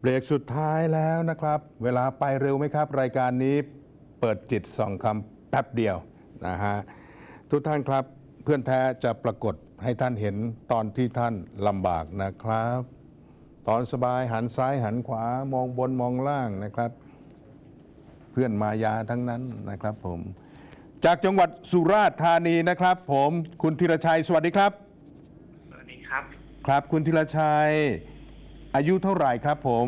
เบรกสุดท้ายแล้วนะครับ เวลาไปเร็วไหมครับ รายการนี้เปิดจิตสองคำแป๊บเดียวนะฮะทุกท่านครับเพื่อนแท้จะปรากฏให้ท่านเห็นตอนที่ท่านลำบากนะครับ ตอนสบายหันซ้ายหันขวามองบนมองล่างนะครับ เพื่อนมายาทั้งนั้นนะครับผม จากจังหวัดสุราษฎร์ธานีนะครับ ผมคุณธีรชัยสวัสดีครับ สวัสดีครับ ครับคุณธีรชัย อายุเท่าไหร่ครับ ผม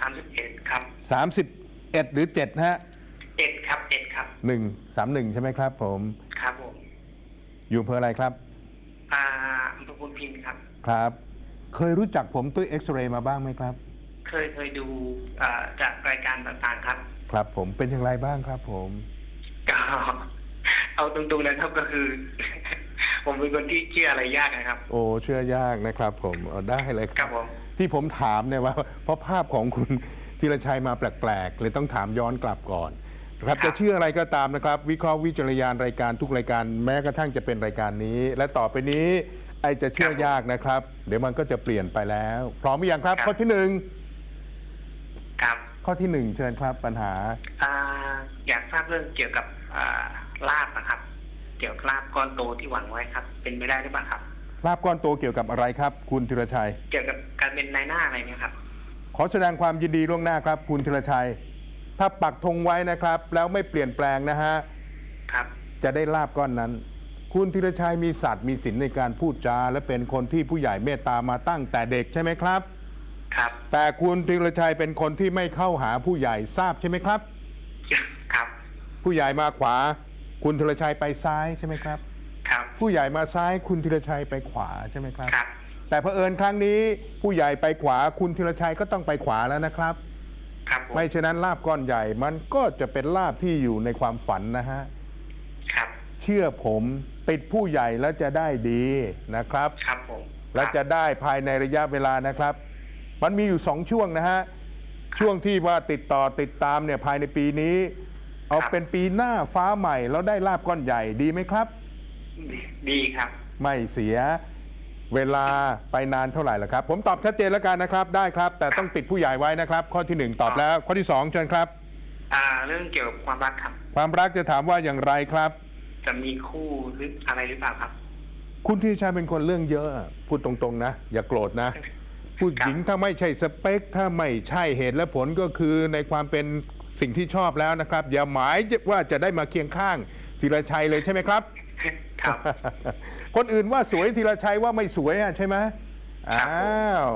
สามสิบเอ็ดครับ31หรือ7ฮะเอ็ดครับเอ็ดครับ1 31ใช่ไหมครับ ผมครับผมอยู่อำเภออะไรครับอ่าอำเภอพุนพินครับ ครับ เคยรู้จักผมตุ้ยเอ็กซเรย์มาบ้างไหมครับ เคยเคยดูอ่าจากรายการต่างๆครับ ครับ ผมเป็นอย่างไรบ้างครับ ผมก็ เอาตรงๆนะครับก็คือ ผมเป็นคนที่เชื่ออะไรยากนะครับ โอ้เชื่อยากนะครับ ผมเอาได้เลยคครัรับบผม ที่ผมถามเนี่ยว่า เพราะภาพของคุณธีรชัยมาแปลกๆเลยต้องถามย้อนกลับก่อนนะครับ จะเชื่ออะไรก็ตามนะครับ วิเคราะห์วิจารณญาณรายการทุกรายการแม้กระทั่งจะเป็นรายการนี้ และต่อไปนี้ ไอจะเชื่อยากนะครับ เดี๋ยวมันก็จะเปลี่ยนไปแล้ว พร้อมหรือยังครับ ข้อที่หนึ่งครับข้อที่หนึ่งเชิญครับปัญหา อ่าอยากทราบเรื่องเกี่ยวกับอ่า ลาบนะครับ เกี่ยวกับลาบก้อนโตที่หวังไว้ครับ เป็นไปได้หรือเปล่าครับ ลาบก้อนโตเกี่ยวกับอะไรครับ คุณธีรชัย เกี่ยวกับการเป็นนายหน้าอะไรเนี่ยครับ ขอแสดงความยินดีล่วงหน้าครับ คุณธีรชัย ถ้าปักธงไว้นะครับ แล้วไม่เปลี่ยนแปลงนะฮะครับ จะได้ลาบก้อนนั้น คุณธีรชัยมีศักดิ์มีศิลป์ในการพูดจา และเป็นคนที่ผู้ใหญ่เมตตามาตั้งแต่เด็กใช่ไหมครับ ครับ แต่คุณธีรชัยเป็นคนที่ไม่เข้าหาผู้ใหญ่ทราบใช่ไหมครับ ครับ ผู้ใหญ่มาขวา คุณธีรชัยไปซ้ายใช่ไหมครับ ครับ ผู้ใหญ่มาซ้ายคุณธีรชัยไปขวาใช่ไหมครับ ครับ แต่เผอิญครั้งนี้ผู้ใหญ่ไปขวาคุณธีรชัยก็ต้องไปขวาแล้วนะครับ ครับผมไม่ฉะนั้นลาบก้อนใหญ่มันก็จะเป็นลาบที่อยู่ในความฝันนะฮะ ครับ เชื่อผมติดผู้ใหญ่แล้วจะได้ดีนะครับ ครับผมและจะได้ภายในระยะเวลานะครับ มันมีอยู่สองช่วงนะฮะ ช่วงที่ว่าติดต่อติดตามเนี่ยภายในปีนี้ เอาเป็นปีหน้าฟ้าใหม่แล้วได้ลาบก้อนใหญ่ดีไหมครับดีดีครับ ไม่เสียเวลาไปนานเท่าไหร่ล่ะครับ ผมตอบชัดเจนแล้วกันนะครับ ได้ครับ แต่ต้องติดผู้ใหญ่ไว้นะครับ ข้อที่หนึ่งตอบแล้ว ข้อที่สองเชิญครับ อ่า เรื่องเกี่ยวกับความรักครับ ความรักจะถามว่าอย่างไรครับ จะมีคู่หรืออะไรหรือเปล่าครับ คุณที่ชัยเป็นคนเรื่องเยอะ พูดตรงๆนะ อย่าโกรธนะผู้หญิงถ้าไม่ใช่สเปค ถ้าไม่ใช่เหตุและผลก็คือในความเป็น สิ่งที่ชอบแล้วนะครับ อย่าหมายว่าจะได้มาเคียงข้างธีรชัยเลยใช่ไหมครับ ครับ คนอื่นว่าสวยธีรชัยว่าไม่สวยอะใช่ไหมครับอ้าว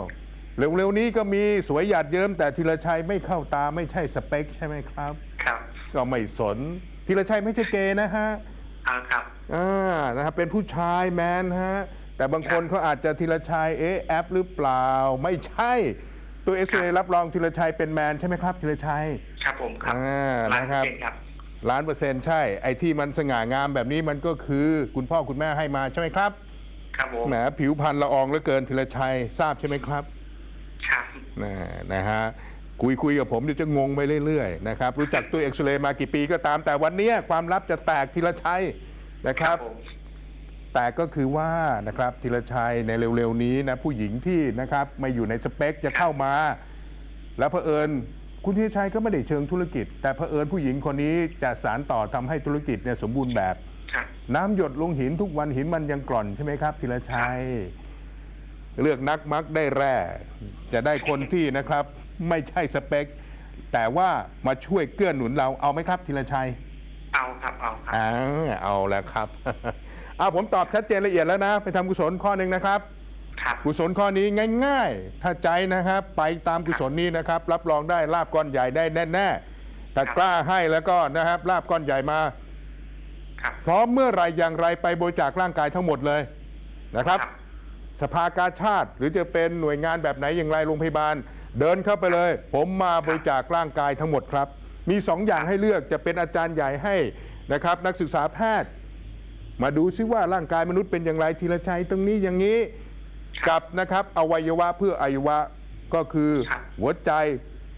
เร็วๆนี้ก็มีสวยหยาดเยิ้มแต่ธีรชัยไม่เข้าตาไม่ใช่สเปคใช่ไหมครับ ครับ ก็ไม่สนธีรชัยไม่ใช่เกย์นะฮะเอาครับอ่านะครับเป็นผู้ชายแมนฮะแต่บางคนเขาอาจจะธีรชัยเอ๊ะแอปหรือเปล่าไม่ใช่ ตัวเอสเรับรองธีรชัยเป็นแมนใช่ไหมครับธีรชัยครับผมครับอ่าล้านนะครับเปอร์เซ็นต์ครับ ล้านเปอร์เซ็นต์ใช่ ไอ้ที่มันสง่างามแบบนี้มันก็คือคุณพ่อคุณแม่ให้มาใช่ไหมครับครับผมแหมผิวพรรณละอองเหลือเกินธีรชัยทราบใช่ไหมครับ ครับนะนะฮะคุยคุยกับผมเดี๋ยวจะงงไปเรื่อยๆนะครับรู้จักตัวเอ็กซเรย์มากี่ปีก็ตามแต่วันเนี้ยความลับจะแตกธีรชัยนะครับ ผม แต่ก็คือว่านะครับธีรชัยในเร็วๆนี้นะผู้หญิงที่นะครับไม่อยู่ในสเปคจะเข้ามา แล้วเผอิญคุณธีรชัยก็ไม่ได้เชิงธุรกิจ แต่เผอิญผู้หญิงคนนี้จะสารต่อทำให้ธุรกิจเนี่ยสมบูรณ์แบบครับน้ำหยดลงหินทุกวันหินมันยังกร่อนใช่ไหมครับธีรชัย เลือกนักมักได้แร่ จะได้คนที่นะครับ ไม่ใช่สเปค แต่ว่ามาช่วยเกื้อหนุนเราเอาไหมครับธีรชัย เอาครับเอาครับอ่าเอาแล้วครับ เอาผมตอบชัดเจนละเอียดแล้วนะ ไปทำกุศลข้อหนึ่งนะครับ ครับ กุศลข้อนี้ง่าย ๆ ถ้าใจนะครับ ไปตามกุศลนี้นะครับ รับรองได้ลาบก้อนใหญ่ได้แน่ๆแต่กล้าให้แล้วก็นะครับลาบก้อนใหญ่มาครับพร้อมเมื่อไหรอย่างไรไปบริจาคร่างกายทั้งหมดเลยนะครับ สภากาชาติหรือจะเป็นหน่วยงานแบบไหนอย่างไรโรงพยาบาล เดินเข้าไปเลย ผมมาบริจาคร่างกายทั้งหมดครับ มีสองอย่างให้เลือกจะเป็นอาจารย์ใหญ่ให้นะครับ นักศึกษาแพทย์ มาดูซิว่าร่างกายมนุษย์เป็นอย่างไรทีละชัยตรงนี้อย่างนี้กับนะครับอวัยวะเพื่ออายุวะก็คือครับหัวใจ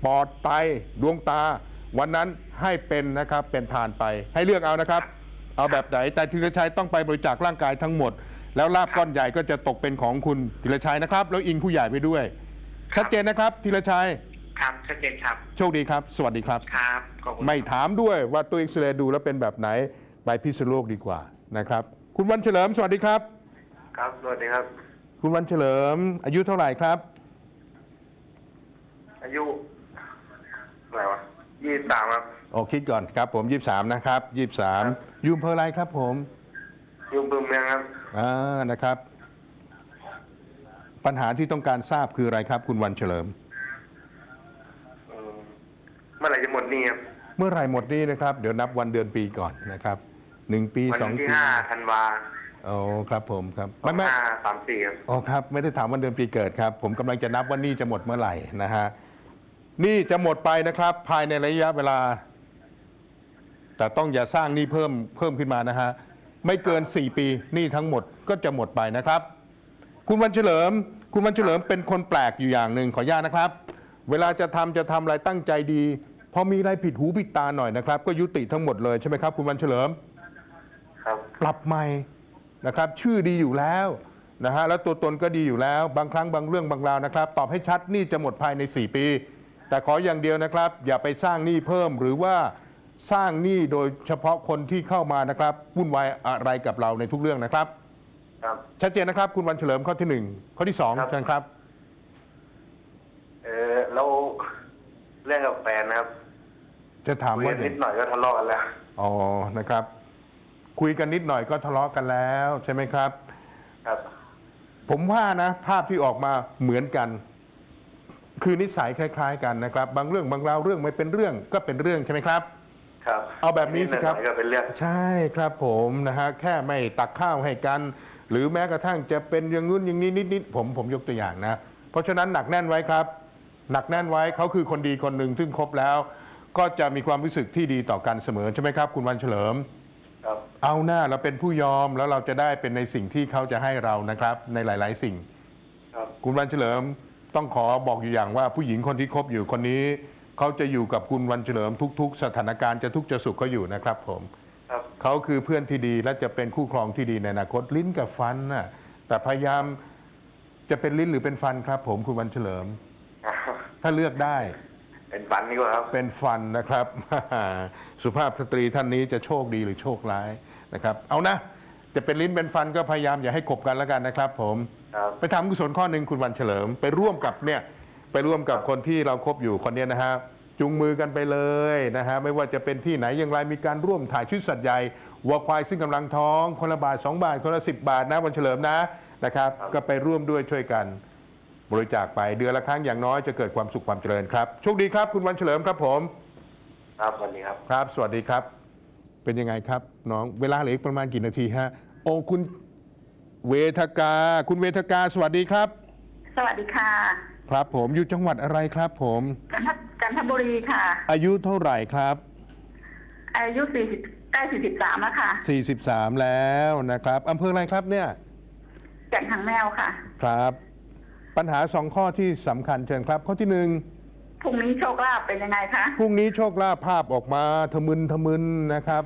ปอดไตดวงตา วันนั้นให้เป็นนะครับเป็นทานไป ให้เลือกเอานะครับ เอาแบบไหนแต่ธีรชัยต้องไปบริจาคร่างกายทั้งหมด แล้วลาบก้อนใหญ่ก็จะตกเป็นของคุณธีรชัยนะครับ แล้วอิงผู้ใหญ่ไปด้วย ชัดเจนนะครับธีรชัย ครับชัดเจนครับ โชคดีครับ สวัสดีครับ ครับขอบคุณไม่ถามด้วยว่าตัวเอ็กซเรย์ดูแล้วเป็นแบบไหนไปพิษณุโลกดีกว่านะครับ คุณวันเฉลิมสวัสดีครับ ครับสวัสดีครับ คุณวันเฉลิม อายุเท่าไหร่ครับ อายุอะไรวะยี่สามครับ โอ้คิดก่อนครับผมยี่สามนะครับยี่สามยูอำเภออะไรครับผมอยุ่บึงเมืองครับ อ่านะครับ ปัญหาที่ต้องการทราบคืออะไรครับ คุณวันเฉลิมอืมเมื่อไหร่จะหมดหนี่ครับเมื่อไหรหมดหนี้นะครับ เดี๋ยวนับวันเดือนปีก่อนนะครับหนึ่งปีวัสองที่ปีห้าธันวาโอ้ครับผมครับสอไม่งไม่ห้าสามสี่ครับโอ้ครับ ไม่ได้ถามวันเดือนปีเกิดครับ ผมกำลังจะนับว่าหนี้จะหมดเมื่อไหร่นะฮะหนี้จะหมดไปนะครับ ภายในระยะเวลา แต่ต้องอย่าสร้างหนี้เพิ่มเพิ่มขึ้นมานะฮะไม่เกิน 4 ปีหนี้ทั้งหมดก็จะหมดไปนะครับ คุณวันเฉลิม คุณวันเฉลิมเป็นคนแปลกอยู่อย่างหนึ่งขออนุญาตนะครับ เวลาจะทำจะทำอะไรตั้งใจดี พอมีอะไรผิดหูผิดตาหน่อยนะครับ ก็ยุติทั้งหมดเลยใช่ไหมครับ คุณวันเฉลิม ครับ ปรับใหม่นะครับ ชื่อดีอยู่แล้วนะฮะแล้วตัวตนก็ดีอยู่แล้ว บางครั้งบางเรื่องบางราวนะครับ ตอบให้ชัดหนี่จะหมดภายใน 4 ปี แต่ขออย่างเดียวนะครับ อย่าไปสร้างหนี้เพิ่มหรือว่าสร้างหนี้โดยเฉพาะคนที่เข้ามานะครับวุ่นวายอะไรกับเราในทุกเรื่องนะครับ ครับชัดเจนนะครับ คุณวันเฉลิมข้อที่หนึ่งข้อที่สองครับเชิญครับ เออแล้วเรื่องกับแฟนนะครับ จะถามคุยว่ากันนิดหน่อยก็ทะเลาะกันแล้ว อ๋อนะครับ คุยกันนิดหน่อยก็ทะเลาะกันแล้วใช่ไหมครับ ครับ ผมว่านะ ภาพที่ออกมาเหมือนกัน คือนิสัยคล้าย ๆ กันนะครับ บางเรื่องบางราวเรื่องไม่เป็นเรื่องก็เป็นเรื่องใช่ไหมครับ ครับเอาแบบนี้สิครับ ดหอยก็เป็นเรื่องใช่ครับผมนะฮะแค่ไม่ตักข้าวให้กัน หรือแม้กระทั่งจะเป็นอย่างนู้นอย่างนี้นิดๆผมผมยกตัวอย่างนะ เพราะฉะนั้นหนักแน่นไว้ครับ หนักแน่นไว้เขาคือคนดีคนหนึ่งซึ่งครบแล้ว ก็จะมีความรู้สึกที่ดีต่อกันเสมอใช่ไหมครับ คุณวันเฉลิม ครับ เอาหน้าเราเป็นผู้ยอมแล้วเราจะได้เป็นในสิ่งที่เขาจะให้เรานะครับ ในหลาย ๆ สิ่ง ครับ คุณวันเฉลิมต้องขอบอกอยู่อย่างว่าผู้หญิงคนที่คบอยู่คนนี้ เขาจะอยู่กับคุณวันเฉลิมทุก ๆ สถานการณ์จะทุกข์จะสุขเขาอยู่นะครับผม ครับ เขาคือเพื่อนที่ดีและจะเป็นคู่ครองที่ดีในอนาคตลิ้นกับฟันน่ะแต่พยายามจะเป็นลิ้นหรือเป็นฟันครับ ผมคุณวันเฉลิม ถ้าเลือกได้ เป็นฝันดีกว่าครับเป็นฟันนะครับ สุภาพสตรีท่านนี้จะโชคดีหรือโชคร้ายนะครับ เอานะ จะเป็นลิ้นเป็นฟันก็พยายามอย่าให้ขบกันแล้วกันนะครับ ผม ครับ ไปทำกุศลข้อหนึ่งคุณวันเฉลิม ไปร่วมกับเนี่ยไปร่วมกับคนที่เราคบอยู่คนเนี้ยนะฮะจุงมือกันไปเลยนะฮะไม่ว่าจะเป็นที่ไหนอย่างไรมีการร่วมถ่ายชุดสัตว์ใหญ่วัวควายซึ่งกำลังท้องคนละบาทสองบาทคนละสิบบาทนะวันเฉลิมนะนะครับ ก็ไปร่วมด้วยช่วยกัน บริจาคไปเดือนละครั้งอย่างน้อยจะเกิดความสุขความเจริญครับโชคดีครับคุณวันเฉลิมครับผม ครับสวัสดีครับ ครับ สวัสดีครับ เป็นยังไงครับ น้องเวลาเหลืออีกประมาณกี่นาทีฮะโอ้คุณเวทกา คุณเวทกาสวัสดีครับ สวัสดีค่ะ ครับผมอยู่จังหวัดอะไรครับผม จันทจันทบุรีค่ะ อายุเท่าไหร่ครับ อายุสี่สิบใกล้สี่สิบสามแล้วค่ะ 43 แล้วนะครับอำเภออะไรครับเนี่ย แก่นทางแมวค่ะ ครับ ปัญหาสองข้อที่สำคัญเชิญครับ ข้อที่หนึ่งพรุ่งนี้โชคลาภเป็นยังไงคะ พรุ่งนี้โชคลาภภาพออกมาทะมึนทะมึนนะครับ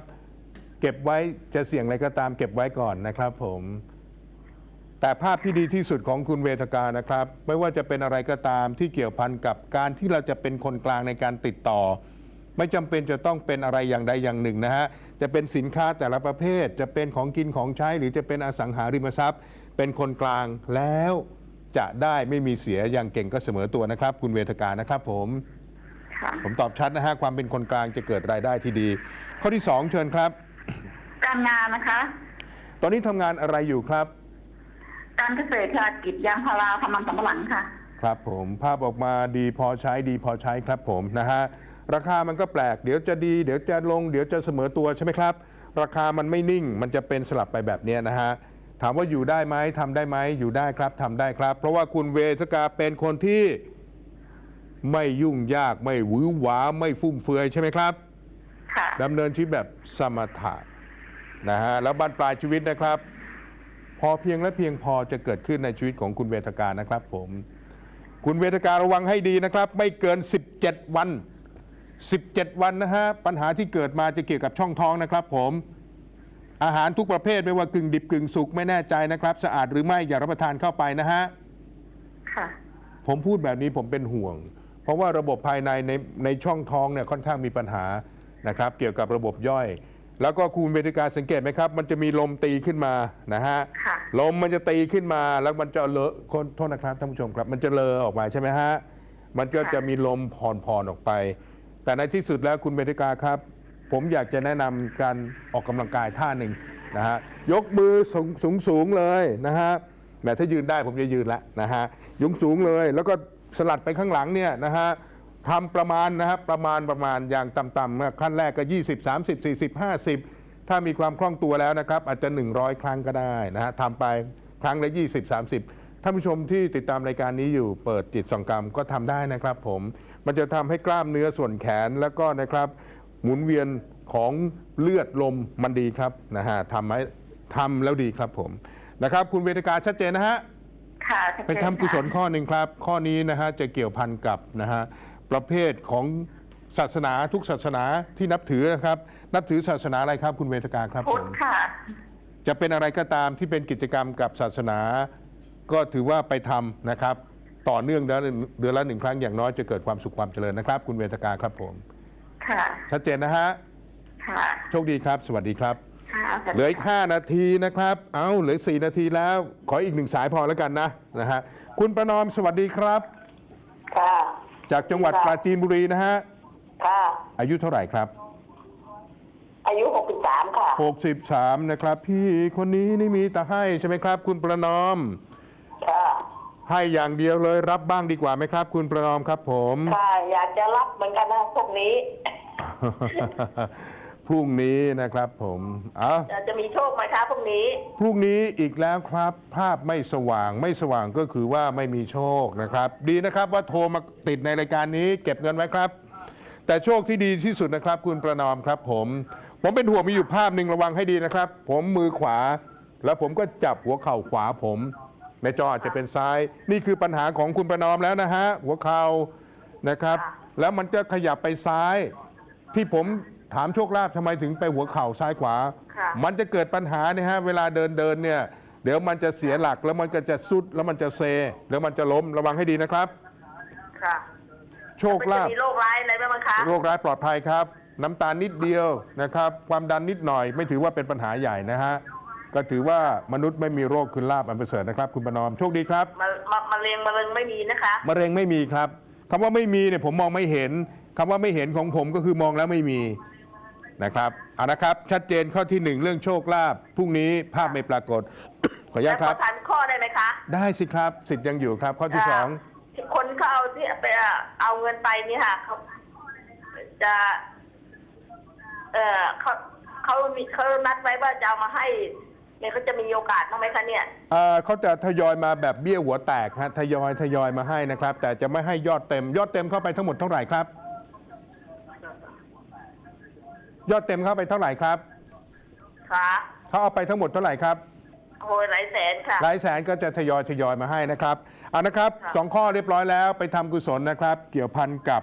เก็บไว้จะเสี่ยงอะไรก็ตามเก็บไว้ก่อนนะครับผม แต่ภาพที่ดีที่สุดของคุณเวทกานะครับ ไม่ว่าจะเป็นอะไรก็ตามที่เกี่ยวพันกับการที่เราจะเป็นคนกลางในการติดต่อ ไม่จำเป็นจะต้องเป็นอะไรอย่างใดอย่างหนึ่งนะฮะจะเป็นสินค้าแต่ละประเภท จะเป็นของกินของใช้หรือจะเป็นอสังหาริมทรัพย์ เป็นคนกลางแล้ว จะได้ไม่มีเสียอย่างเก่งก็เสมอตัวนะครับ คุณเวทกานะครับ ผมค่ะผมตอบชัดนะฮะความเป็นคนกลางจะเกิดรายได้ที่ดี ข้อที่2เชิญครับ การงานนะคะ ตอนนี้ทำงานอะไรอยู่ครับ การเกษตรค่ะกิจยางพาราทำมันสำปะหลังค่ะ ครับ ผมภาพออกมาดีพอใช้ดีพอใช้ครับ ผมนะฮะราคามันก็แปลก เดี๋ยวจะดีเดี๋ยวจะลง เดี๋ยวจะเสมอตัวใช่ไหมครับ ราคามันไม่นิ่ง มันจะเป็นสลับไปแบบเนี้ยนะฮะ ถามว่าอยู่ได้ไหมทำได้ไหมอยู่ได้ครับทำได้ครับ เพราะว่าคุณเวทกาเป็นคนที่ไม่ยุ่งยากไม่หวือหวาไม่ฟุ่มเฟือยใช่ไหมครับค่ะดำเนินชีวิตแบบสมถะนะฮะแล้วบรรปลายชีวิตนะครับ พอเพียงและเพียงพอจะเกิดขึ้นในชีวิตของคุณเวทกานะครับ ผม คุณเวทการะวังให้ดีนะครับ ไม่เกิน 17 วัน 17 วันนะฮะปัญหาที่เกิดมาจะเกี่ยวกับช่องท้องนะครับ ผม อาหารทุกประเภทไม่ว่ากึ่งดิบกึ่งสุกไม่แน่ใจนะครับ สะอาดหรือไม่อย่ารับประทานเข้าไปนะฮะ ค่ะ ผมพูดแบบนี้ผมเป็นห่วง เพราะว่าระบบภายในในในช่องท้องเนี่ยค่อนข้างมีปัญหานะครับ เกี่ยวกับระบบย่อย แล้วก็คุณเวทิกาสังเกตไหมครับ มันจะมีลมตีขึ้นมานะฮะค่ะ ลมมันจะตีขึ้นมาแล้วมันจะเลอะคนโทษนะครับท่านผู้ชมครับ มันจะเลอะออกมาใช่ไหมฮะมันก็จะมีลมผ่อนๆออกไป แต่ในที่สุดแล้วคุณเวทิกาครับ ผมอยากจะแนะนำการออกกำลังกายท่าหนึ่งนะฮะยกมือสูงสูงสงเลยนะฮะแหมถ้ายืนได้ผมจะยืนแล้วนะฮะยกสูงเลย แล้วก็สลัดไปข้างหลังเนี่ยนะฮะทำประมาณนะครับประมาณประมาณอย่างต่ำๆขั้นแรกก็ 20 30 40 50 ถ้ามีความคล่องตัวแล้วนะครับ อาจจะ 100 ครั้งก็ได้นะฮะทำไปครั้งละ 20 30 ท่านผู้ชมที่ติดตามรายการนี้อยู่เปิดจิตสองกรรมก็ทำได้นะครับผมมันจะทำให้กล้ามเนื้อส่วนแขนแล้วก็นะครับ หมุนเวียนของเลือดลมมันดีครับนะฮะทำให้ทำแล้วดีครับผมนะครับ คุณเวทกาชัดเจนนะฮะค่ะไปทำกุศลข้อหนึ่งครับ ข้อนี้นะฮะจะเกี่ยวพันกับนะฮะประเภทของศาสนาทุกศาสนาที่นับถือนะครับ นับถือศาสนาอะไรครับ คุณเวทกาครับพุผทธมค่ะ จะเป็นอะไรก็ตามที่เป็นกิจกรรมกับศาสนา ก็ถือว่าไปทำนะครับ ต่อเนื่องเดือนเดือนละหนึ่งครั้งอย่างน้อยจะเกิดความสุขความเจริญนะครับ คุณเวทกาครับผม ค่ะ ชัดเจนนะฮะ ค่ะ โชคดีครับ สวัสดีครับ ค่ะเหลืออีก 5 นาทีนะครับ เอาเหลือ4นาทีแล้ว ขออีกหนึ่งสายพอแล้วกันนะนะฮะ คุณประนอมสวัสดีครับ ค่ะ จากจังหวัดปราจีนบุรีนะฮะ ค่ะ อายุเท่าไหร่ครับ อายุ 63 ค่ะ 63 นะครับ พี่คนนี้นี่มีแต่ให้ใช่ไหมครับ คุณประนอมค่ะ ให้อย่างเดียวเลยรับบ้างดีกว่าไหมครับ คุณประนอมครับผมค่ะอยากจะรับเหมือนกันนะพวกนี้ พรุ่งนี้นะครับผมเอาอยากจะมีโชคไหมคะพวกนี้ พรุ่งนี้อีกแล้วครับ ภาพไม่สว่างไม่สว่างก็คือว่าไม่มีโชคนะครับ ดีนะครับว่าโทรมาติดในรายการนี้ เก็บเงินไว้ครับ แต่โชคที่ดีที่สุดนะครับ คุณประนอมครับผม ผมเป็นห่วงมีอยู่ภาพหนึ่งระวังให้ดีนะครับ ผมมือขวา แล้วผมก็จับหัวเข่าขวาผม ในจออาจจะเป็นซ้าย นี่คือปัญหาของคุณประนอมแล้วนะฮะ หัวเข่านะครับ แล้วมันจะขยับไปซ้าย ที่ผมถามโชคลาภทำไมถึงไปหัวเข่าซ้ายขวา ค่ะมันจะเกิดปัญหาเนี่ยฮะเวลาเดินเดินเนี่ย เดี๋ยวมันจะเสียหลักแล้วมันก็จะสุดแล้วมันจะเซแล้วมันจะล้มระวังให้ดีนะครับ ค่ะโชคมันลาจะภมีโรคร้ายอะไรบ้างคะ โรคร้ายปลอดภัยครับ น้ำตาลนิดเดียวนะครับ ความดันนิดหน่อยไม่ถือว่าเป็นปัญหาใหญ่นะฮะ ก็ถือว่ามนุษย์ไม่มีโรคคือลาบอันประเสริฐนะครับ คุณประนอมโชคดีครับมะมะมะเร็งมะเร็งไม่มีนะคะ มะเร็งไม่มีครับคำว่าไม่มีเนี่ยผมมองไม่เห็นคำว่าไม่เห็นของผมก็คือมองแล้วไม่มีนะครับเอานะครับ ชัดเจนข้อที่หนึ่งเรื่องโชคลาภพรุ่งนี้ภาพไม่ปรากฏ ขออนุญาแต่ตขคอรับทันข้อได้ไหมคะได้สิครับสิทธิ์ยังอยู่ครับ ข้อที่สองที่คนเขาเอาที่ไปเอาเงินไปนี่ค่ะเขาจะ เออเขาเขามีเขานัดไว้ว่าจะเอามาให้ เนี่ยเขาจะมีโอกาสบ้างไหมคะเนี่ย เอ่อเขาจะทยอยมาแบบเบี้ยหัวแตกฮะทยอยทยอยมาให้นะครับ แต่จะไม่ให้ยอดเต็ม ยอดเต็มเข้าไปทั้งหมดเท่าไหร่ครับ ยอดเต็มเข้าไปเท่าไหร่ครับค่ะเขาเอาไปทั้งหมดเท่าไหร่ครับ โอ้ยหลายแสนค่ะ หลายแสนก็จะทยอยทยอยมาให้นะครับเอานะครับค่ะ สองข้อเรียบร้อยแล้วไปทำกุศลนะครับ เกี่ยวพันกับ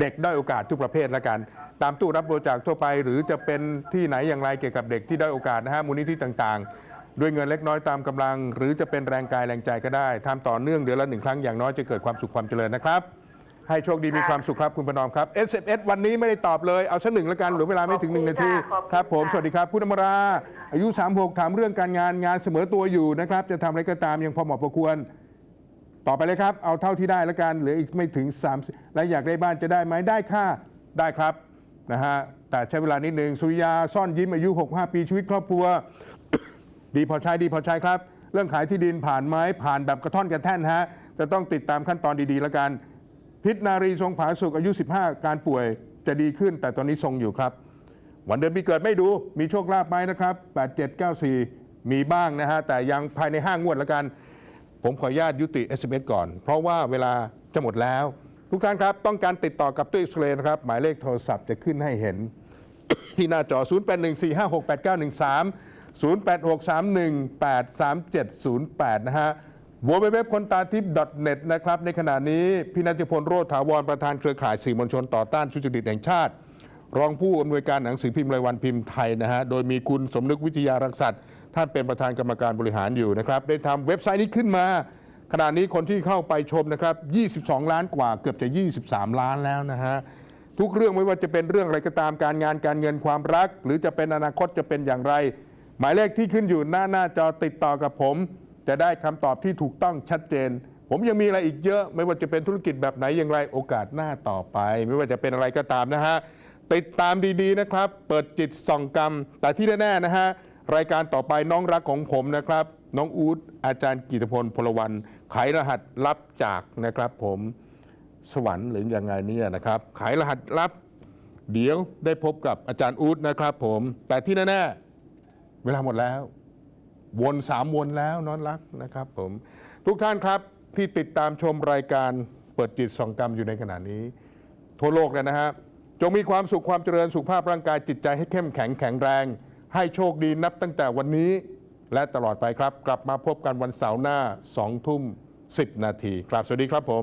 เด็กด้อยโอกาสทุกประเภทแล้วกัน ตามตู้รับบริจาคทั่วไป หรือจะเป็นที่ไหนอย่างไรเกี่ยวกับเด็กที่ด้อยโอกาสนะฮะมูลนิธิต่างๆ ด้วยเงินเล็กน้อยตามกำลัง หรือจะเป็นแรงกายแรงใจก็ได้ทำต่อเนื่องเดือนละหนึ่งครั้งอย่างน้อยจะเกิดความสุขความเจริญนะครับ ให้โชคดีมีความสุขครับคุณประนอมครับ s อ s วันนี้ไม่ได้ตอบเลยเอาสักหนึ่งแล้วกันเหรือเวลาไม่ถึงหนึ่งนาทีขอบคุณค่ะครับผมขอบคุณค่ะสวัสดีครับคุณอมราอายุ 36 ถามเรื่องการงานงานเสมอตัวอยู่นะครับจะทำอะไรก็ตามยังพอเหมาะพอควรต่อไปเลยครับ เอาเท่าที่ได้แล้วกันเหลืออีกไม่ถึง 30 และอยากได้บ้านจะได้ไหมได้ค่ะ ได้ครับ นะฮะแต่ใช้เวลานิดหนึ่งสุริยาซ่อนยิ้มอายุ 65 ปีชีวิตครอบครัว ดีพอใช้ดีพอใช้ครับ เรื่องขายที่ดินผ่านไหมผ่านแบบกระท่อนกระแท่นฮะจะต้องติดตามขั้นตอนดีๆแล้วกัน พิษนารีทรงผาสุกอายุ 15 การป่วยจะดีขึ้น แต่ตอนนี้ทรงอยู่ครับ วันเดือนปีเกิดไม่ดูมีโชคลาภไหมนะครับ 8794 มีบ้างนะฮะแต่ยังภายใน5งวดแล้วกัน ผมขออนุญาตยุติ SMS ก่อน เพราะว่าเวลาจะหมดแล้ว ทุกท่านครับ ต้องการติดต่อกับตู้อ็กซเรย์นะครับ หมายเลขโทรศัพท์จะขึ้นให้เห็น ที่หน้าจอ 0814568913 0863183708 นะฮะ w w w คนตาทิพย์ .net นะครับ ในขณะนี้พี่นัทพลโรธถาวรประธานเครือข่ายสื่อมวลชนต่อต้านทุจริตแห่งชาติ รองผู้อำนวยการหนังสือพิมพ์รายวันพิมพ์ไทยนะฮะ โดยมีคุณสมนึกวิทยารักษัตท่านเป็นประธานกรรมการบริหารอยู่นะครับ ได้ทำเว็บไซต์นี้ขึ้นมา ขณะนี้คนที่เข้าไปชมนะครับ 22 ล้านกว่าเกือบจะ 23 ล้านแล้วนะฮะ ทุกเรื่องไม่ว่าจะเป็นเรื่องอะไรก็ตามการงานการเงินความรัก หรือจะเป็นอนาคตจะเป็นอย่างไร หมายเลขที่ขึ้นอยู่หน้าหน้าจอติดต่อกับผม จะได้คำตอบที่ถูกต้องชัดเจน ผมยังมีอะไรอีกเยอะ ไม่ว่าจะเป็นธุรกิจแบบไหนอย่างไรโอกาสหน้าต่อไป ไม่ว่าจะเป็นอะไรก็ตามนะฮะติดตามดีๆนะครับ เปิดจิตส่องกรรม แต่ที่แน่ๆนะฮะ รายการต่อไปน้องรักของผมนะครับ น้องอูดอาจารย์กิตพลพลวันไขรหัสลับจากนะครับผมสวรรค์หรือยังไงเนี่ยนะครับไขรหัสลับ เดี๋ยวได้พบกับอาจารย์อูดนะครับผม แต่ที่แน่ๆเวลาหมดแล้ว วนสามวนแล้วน้อนรักนะครับผมทุกท่านครับที่ติดตามชมรายการเปิดจิตสองกรรมอยู่ในขณะนี้ ทั่วโลกเลยนะฮะจงมีความสุขความเจริญสุขภาพร่างกายจิตใจให้เข้มแข็งแข็งแรง ให้โชคดีนับตั้งแต่วันนี้ และตลอดไปครับ กลับมาพบกันวันเสาร์หน้า2ทุ่ม10 นาทีครับ สวัสดีครับผม